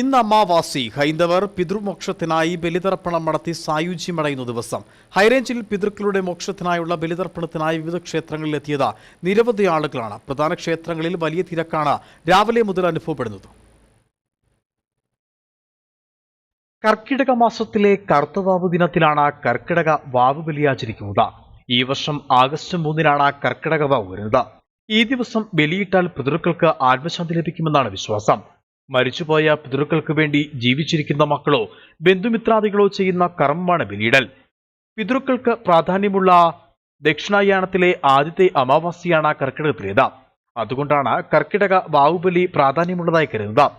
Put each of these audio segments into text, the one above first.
ഇന്ന് അമാവാസി. ഹൈന്ദവർ പിതൃമോക്ഷത്തിനായി ബലിതർപ്പണം നടത്തി സായുജ്യമടയുന്ന ദിവസം. ഹൈറേഞ്ചിൽ പിതൃക്കളുടെ മോക്ഷത്തിനായുള്ള ബലിതർപ്പണത്തിനായി വിവിധ ക്ഷേത്രങ്ങളിൽ എത്തിയത് നിരവധി ആളുകളാണ്. പ്രധാന ക്ഷേത്രങ്ങളിൽ വലിയ തിരക്കാണ് രാവിലെ മുതൽ അനുഭവപ്പെടുന്നത്. കർക്കിടക മാസത്തിലെ കർത്തവാവ് ദിനത്തിലാണ് കർക്കിടക വാവ് ബലി ആചരിക്കുന്നത് ഈ വർഷം ആഗസ്റ്റ് മൂന്നിനാണ് കർക്കിടക വാവ് വരുന്നത്. ഈ ദിവസം ബലിയിട്ടാൽ പിതൃക്കൾക്ക് ആത്മശാന്തി ലഭിക്കുമെന്നാണ് വിശ്വാസം. മരിച്ചുപോയ പിതൃക്കൾക്ക് വേണ്ടി ജീവിച്ചിരിക്കുന്ന മക്കളോ ബന്ധുമിത്രാദികളോ ചെയ്യുന്ന കർമ്മമാണ് ബലിയിടൽ. പിതൃക്കൾക്ക് പ്രാധാന്യമുള്ള ദക്ഷിണായാണത്തിലെ ആദ്യത്തെ അമാവാസിയാണ് കർക്കിടകത്തിലേത് അതുകൊണ്ടാണ് കർക്കിടക വാവുബലി പ്രാധാന്യമുള്ളതായി കരുതുന്നത്.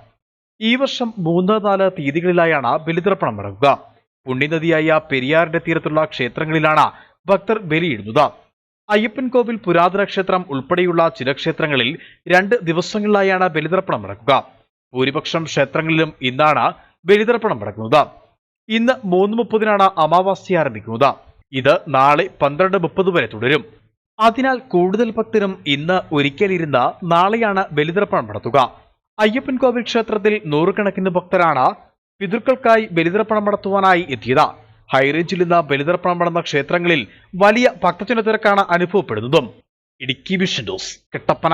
ഈ വർഷം മൂന്ന് നാല് തീയതികളിലായാണ് ബലിതർപ്പണം നടക്കുക. പുണ്യനദിയായ പെരിയാറിന്റെ തീരത്തുള്ള ക്ഷേത്രങ്ങളിലാണ് ഭക്തർ ബലിയിടുന്നത്. അയ്യപ്പൻ കോവിൽ പുരാതന ക്ഷേത്രം ഉൾപ്പെടെയുള്ള ചില ക്ഷേത്രങ്ങളിൽ രണ്ട് ദിവസങ്ങളിലായാണ് ബലിതർപ്പണം നടക്കുക. ഭൂരിപക്ഷം ക്ഷേത്രങ്ങളിലും ഇന്നാണ് ബലിതർപ്പണം നടക്കുന്നത്. ഇന്ന് മൂന്ന് മുപ്പതിനാണ് അമാവാസ്യ ആരംഭിക്കുന്നത്. ഇത് നാളെ പന്ത്രണ്ട് മുപ്പത് വരെ തുടരും. അതിനാൽ കൂടുതൽ ഭക്തരും ഇന്ന് ഒരിക്കലിരുന്ന് നാളെയാണ് ബലിതർപ്പണം നടത്തുക. അയ്യപ്പൻ കോവിൽ ക്ഷേത്രത്തിൽ നൂറുകണക്കിന് ഭക്തരാണ് പിതൃക്കൾക്കായി ബലിതർപ്പണം നടത്തുവാനായി എത്തിയത്. ഹൈറേഞ്ചിൽ നിന്ന് ബലിതർപ്പണം നടന്ന ക്ഷേത്രങ്ങളിൽ വലിയ ഭക്തജന തിരക്കാണ് അനുഭവപ്പെടുന്നതും. ഇടുക്കി വിഷൻ കെട്ടപ്പന.